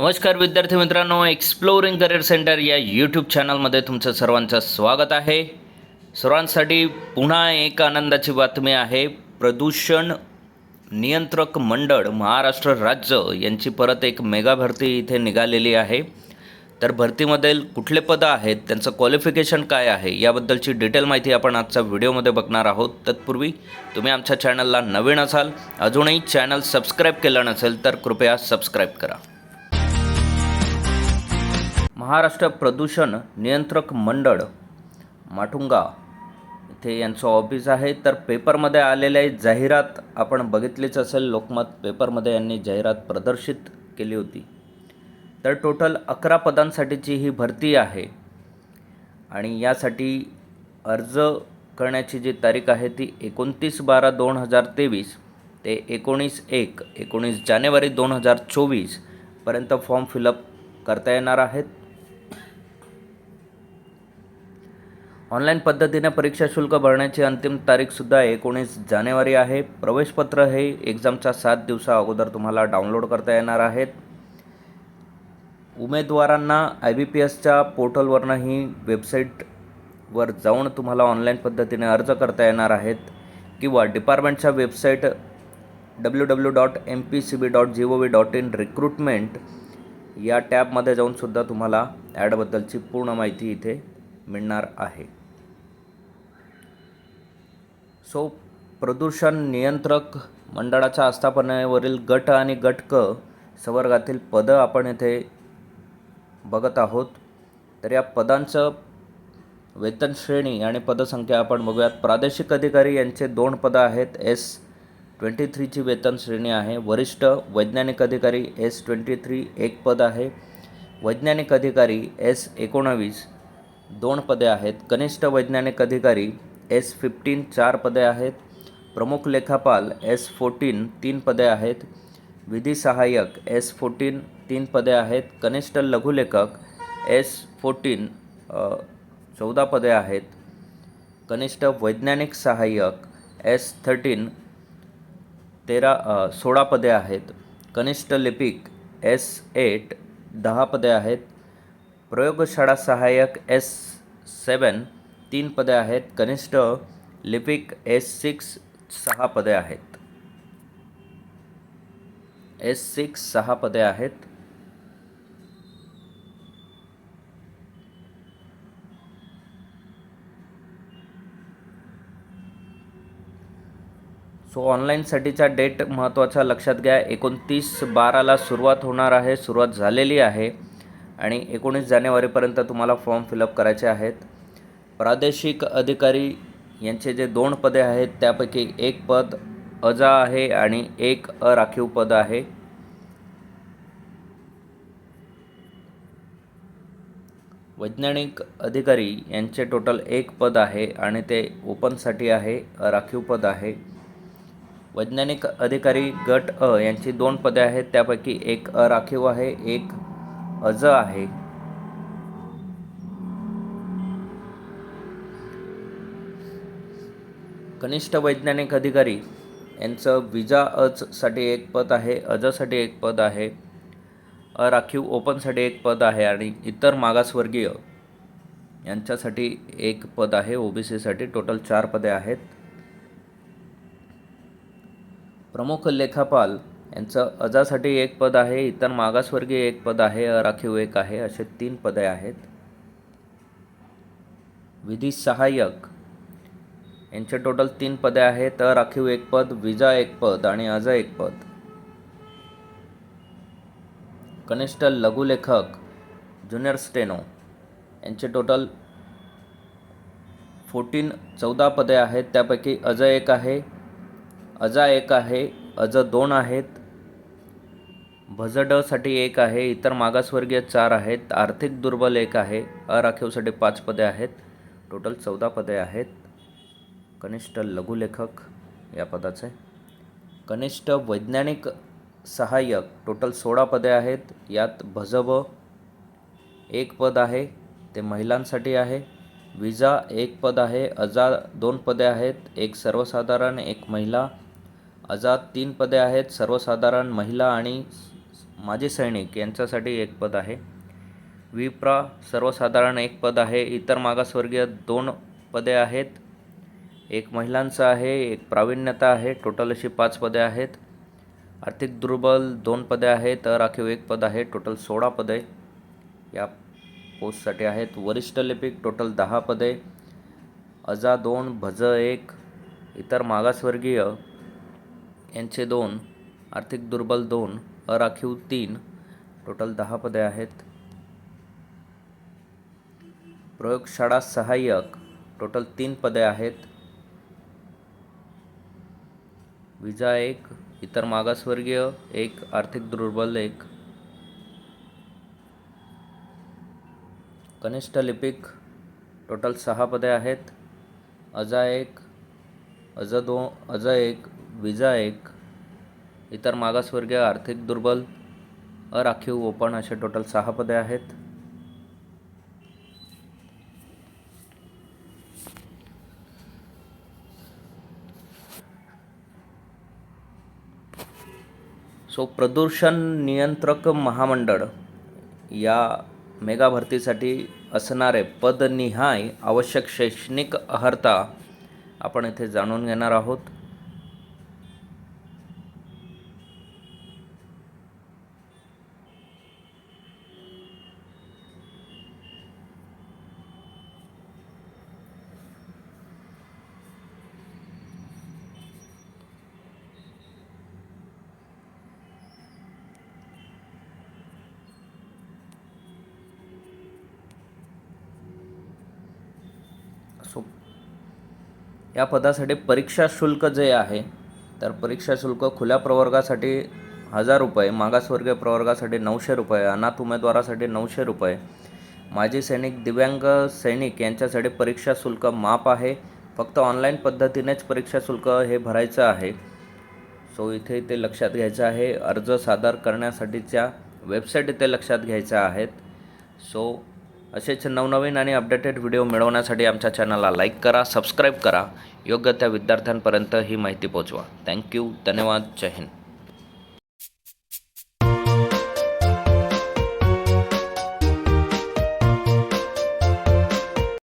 नमस्कार विद्यार्थी मित्रांनो एक्सप्लोरिंग करिअर सेंटर या यूट्यूब चॅनलमध्ये तुमचं सर्वांचं स्वागत आहे. सर्वांसाठी पुन्हा एक आनंदाची बातमी आहे. प्रदूषण नियंत्रक मंडळ महाराष्ट्र राज्य यांची परत एक मेगा भरती इथे निघालेली आहे. तर भरतीमध्ये कुठले पदं आहेत त्यांचं क्वालिफिकेशन काय आहे याबद्दलची डिटेल माहिती आपण आजच्या व्हिडिओमध्ये बघणार आहोत. तत्पूर्वी तुम्ही आमच्या चॅनलला नवीन असाल अजूनही चॅनल सबस्क्राईब केलं नसेल तर कृपया सबस्क्राईब करा. महाराष्ट्र प्रदूषण नियंत्रक मंडळ माटुंगा इथे यांचं ऑफिस आहे. तर पेपरमध्ये आलेल्या जाहिरात आपण बघितलीच असेल. लोकमत पेपरमध्ये यांनी जाहिरात प्रदर्शित केली होती. तर टोटल अकरा पदांसाठीची ही भरती आहे. आणि यासाठी अर्ज करण्याची जी तारीख आहे ती एकोणतीस बारा दोन हजार तेवीस ते एकोणीस एक एकोणीस जानेवारी दोन हजार चोवीसपर्यंत फॉर्म फिलअप करता येणार आहेत. ऑनलाईन पद्धतीने परीक्षा शुल्क भरण्याची अंतिम तारीखसुद्धा एकोणीस जानेवारी आहे. प्रवेशपत्र हे एक्झामच्या सात दिवसा अगोदर तुम्हाला डाउनलोड करता येणार आहेत. उमेदवारांना आय बी पी एसच्या पोर्टलवरनं ही वेबसाईटवर जाऊन तुम्हाला ऑनलाईन पद्धतीने अर्ज करता येणार आहेत किंवा डिपार्टमेंटच्या website W W dot M P C B dot G O V dot in recruitment या टॅबमध्ये जाऊनसुद्धा तुम्हाला ॲडबद्दलची पूर्ण माहिती इथे मिळणार आहे. सो प्रदूषण नियंत्रक मंडळाच्या आस्थापनेवरील गट आणि गट क संवर्गातील पदं आपण येथे बघत आहोत. तर या पदांचं वेतन श्रेणी आणि पदसंख्या आपण बघूयात. प्रादेशिक अधिकारी यांचे दोन पदं आहेत. एस ट्वेंटी थ्रीची वेतन श्रेणी आहे. वरिष्ठ वैज्ञानिक अधिकारी एस ट्वेंटी थ्री एक पद आहे. वैज्ञानिक अधिकारी एस एकोणावीस दोन पदे आहेत. कनिष्ठ वैज्ञानिक अधिकारी एस फिफ्टीन चार पदे आहेत. प्रमुख लेखापाल एस फोर्टीन तीन पदे आहेत. विधी सहाय्यक एस फोर्टीन तीन पदे आहेत. कनिष्ठ लघुलेखक एस फोर्टीन चौदा पदे आहेत. कनिष्ठ वैज्ञानिक सहाय्यक एस थर्टीन तेरा सोळा पदे आहेत. कनिष्ठ लिपिक एस एट दहा पदे आहेत. प्रयोगशाळा सहाय्यक एस सेवन तीन पदे आहेत. कनिष्ठ लिपिक एस सिक्स सहा पदे आहेत. एस सिक्स सहा पदे आहेत. सो ऑनलाईनसाठीचा डेट महत्त्वाचा लक्षात घ्या. एकोणतीस बाराला सुरुवात होणार आहे. सुरुवात झालेली आहे. आणि एकोणीस जानेवारीपर्यंत तुम्हाला फॉर्म फिलअप करायचे आहेत. प्रादेशिक अधिकारी यांचे जे दोन पदे आहेत त्यापैकी एक पद अजा आहे आणि एक अराखीव पद आहे. वैज्ञानिक अधिकारी यांचे टोटल एक पद आहे आणि ते ओपनसाठी आहे राखीव पद आहे. वैज्ञानिक अधिकारी गट अ यांची दोन पदे आहेत त्यापैकी एक अराखीव आहे एक अज आहे. कनिष्ठ वैज्ञानिक अधिकारी यांचं विजा अजसाठी एक पद आहे अजसाठी एक पद आहे अराखीव ओपनसाठी एक पद आहे आणि इतर मागासवर्गीय यांच्यासाठी एक पद आहे. ओ बी सीसाठी टोटल चार पदे आहेत. प्रमुख लेखापाल यांचं अजासाठी एक पद आहे इतर मागासवर्गीय एक पद आहे अराखीव एक आहे असे तीन पदे आहेत. विधी सहाय्यक यांचे टोटल तीन पदे आहेत. राखीव एक पद विजा एक पद आणि अजय एक पद. कनिष्ठ लघुलेखक ज्युनियर स्टेनो यांचे टोटल फोर्टीन चौदा पदे आहेत. त्यापैकी अजय एक आहे अजा एक आहे अज दोन आहेत. भजडसाठी एक आहे इतर मागासवर्गीय चार आहेत. आर्थिक दुर्बल एक आहे अराखीवसाठी पाच पदे आहेत. टोटल चौदा पदे आहेत. कनिष्ठ लघुलेखक या पदाचे. कनिष्ठ वैज्ञानिक सहाय्यक टोटल सोळा पदे आहेत. यात भजब एक पद आहे ते महिलांसाठी आहे. विजा एक पद आहे अजा दोन पदे आहेत. एक सर्वसाधारण एक महिला. अजा तीन पदे आहेत सर्वसाधारण महिला आणि माजी सैनिक यांच्यासाठी एक पद आहे. विप्रा सर्वसाधारण एक पद आहे इतर मागासवर्गीय दोन पदे आहेत. एक महिलांचं आहे एक प्रावीण्यता आहे टोटल अशी पाच पदे आहेत. आर्थिक दुर्बल दोन पदे आहेत राखीव एक पद आहे टोटल सोळा पदे. या पोस्टसाठी आहेत वरिष्ठ लिपिक टोटल दहा पदे. अजा दोन भज एक इतर मागासवर्गीय यांचे दोन आर्थिक दुर्बल दोन अराखीव तीन टोटल दहा पदे आहेत. प्रयोगशाळा सहाय्यक टोटल तीन पदे आहेत. विजा एक इतर मागासवर्गीय एक आर्थिक दुर्बल एक. कनिष्ठ लिपिक टोटल सहा पदे आहेत. अजा एक अज दो अज एक विजा एक. इतर मागासवर्गीय आर्थिक दुर्बल अराखीव ओपन असे टोटल सहा पदे आहेत. सो प्रदूषण नियंत्रक महामंडळ या मेगा भरतीसाठी असणारे पदनिहाय आवश्यक शैक्षणिक अर्हता आपण इथे जाणून घेणार आहोत सो या पदासाठी परीक्षा शुल्क जे आहे तर परीक्षा शुल्क खुल्या प्रवर्गासाठी हजार रुपये मागासवर्गीय प्रवर्गासाठी नऊशे रुपये अनाथ उमेदवारासाठी नऊशे रुपये. माजी सैनिक दिव्यांग सैनिक यांच्यासाठी परीक्षा शुल्क माफ आहे. फक्त ऑनलाईन पद्धतीनेच परीक्षा शुल्क हे भरायचं आहे. सो इथे ते लक्षात घ्यायचं आहे. अर्ज सादर करण्यासाठीच्या वेबसाईट इथे लक्षात घ्यायच्या आहेत. सो असेच नवनवीन आणि अपडेटेड व्हिडिओ मिळवण्यासाठी आमच्या चॅनलला लाईक करा सबस्क्राईब करा. योग्य त्या विद्यार्थ्यांपर्यंत ही माहिती पोचवा थँक्यू धन्यवाद. जय हिंद.